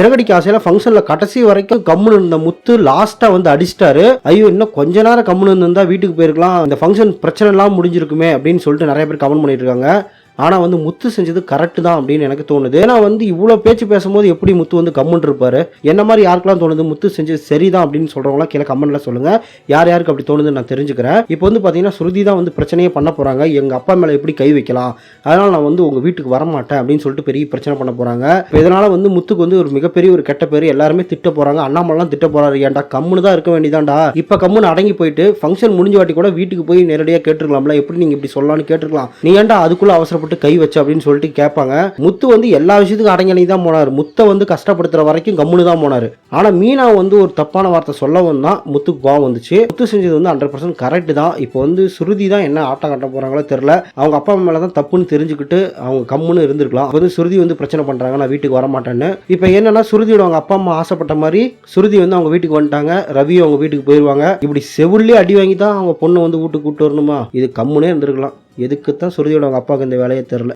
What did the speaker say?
சிறகடிக்கு ஆசையில ஃபங்க்ஷன்ல கடைசி வரைக்கும் கம்முன்னு இருந்த முத்து லாஸ்டா வந்து அடிச்சிட்டாரு. ஐயோ இன்னும் கொஞ்ச நேரம் கம்முன்னு இருந்தா வீட்டுக்கு போயிருக்கலாம். இந்த ஃபங்க்ஷன் பிரச்சனை எல்லாம் முடிஞ்சிருக்குமே அப்படின்னு சொல்லிட்டு நிறைய பேர் கமெண்ட் பண்ணிட்டு இருக்காங்க. ஆனால் வந்து முத்து செஞ்சது கரெக்டு தான் அப்படின்னு எனக்கு தோணுது. ஏன்னா வந்து இவ்வளோ பேச்சு பேசும்போது எப்படி முத்து வந்து கம்முன்னு இருப்பார்? என்ன மாதிரி யாருக்கெல்லாம் தோணுது? முத்து செஞ்சது சரிதான் அப்படின்னு சொல்கிறவங்களாம் கீழே கமெண்ட்ல சொல்லுங்கள் யார் யாருக்கு அப்படி தோணுது நான் தெரிஞ்சுக்கிறேன். இப்போ வந்து பார்த்தீங்கன்னா ஸ்ருதி தான் வந்து பிரச்சனையே பண்ண போகிறாங்க எங்கள் அப்பா மேலே எப்படி கை வைக்கலாம்? அதனால் நான் வந்து உங்கள் வீட்டுக்கு வரமாட்டேன் அப்படின்னு சொல்லிட்டு பெரிய பிரச்சனை பண்ண போகிறாங்க இப்போ இதனால் வந்து முத்துக்கு வந்து ஒரு மிகப்பெரிய ஒரு கெட்ட பேர் எல்லாருமே திட்ட போகிறாங்க அண்ணாமலாம் திட்ட போகிறாரு ஏன்டா கம்முன்னு தான் இருக்க வேண்டியதான்டா? இப்போ கம்முன்னு அடங்கி போயிட்டு ஃபங்க்ஷன் முடிஞ்ச வாட்டி கூட வீட்டுக்கு போய் நேரடியாக கேட்டுருக்கலாம்ல. எப்படி நீங்கள் இப்படி சொல்லலாம்னு கேட்டுருக்கலாம். நீ ஏன்டா அதுக்குள்ளே அவசரப்பட்டு கை வச்ச அப்படின்னு சொல்லிட்டு கேட்பாங்க. முத்து வந்து எல்லா விஷயத்துக்கும் அடங்கி தான் போனார். முத்தை வந்து கஷ்டப்படுத்துற வரைக்கும் கம்முன்னு தான் போனார். ஆனால் மீனா வந்து ஒரு தப்பான வார்த்தை சொல்லவும் தான் முத்துக்கு கோவம் வந்துச்சு. முத்து செஞ்சது வந்து ஹண்ட்ரட் பர்சன்ட் கரெக்ட் தான். இப்போ வந்து சுருதி தான் என்ன ஆட்டம் கட்ட போகிறாங்களோ தெரில அவங்க அப்பா அம்மா மேலே தான் தப்புன்னு தெரிஞ்சுக்கிட்டு அவங்க கம்முன்னு இருந்திருக்கலாம். அப்ப வந்து சுருதி வந்து பிரச்சனை பண்ணுறாங்க நான் வீட்டுக்கு வர மாட்டேன்னு. இப்போ என்னன்னா சுருதியோட அவங்க அப்பா அம்மா ஆசைப்பட்ட மாதிரி சுருதி வந்து அவங்க வீட்டுக்கு வந்துட்டாங்க. ரவி அவங்க வீட்டுக்கு போயிடுவாங்க இப்படி செவிலே அடி வாங்கி தான் அவங்க பொண்ணை வந்து வீட்டுக்கு கூப்பிட்டு வரணுமா? இது கம்முனே இருந்திருக்கலாம். எதுக்கு தான் சுருதியோட அவங்க அப்பாவுக்கு இந்த வேலையை தெரில.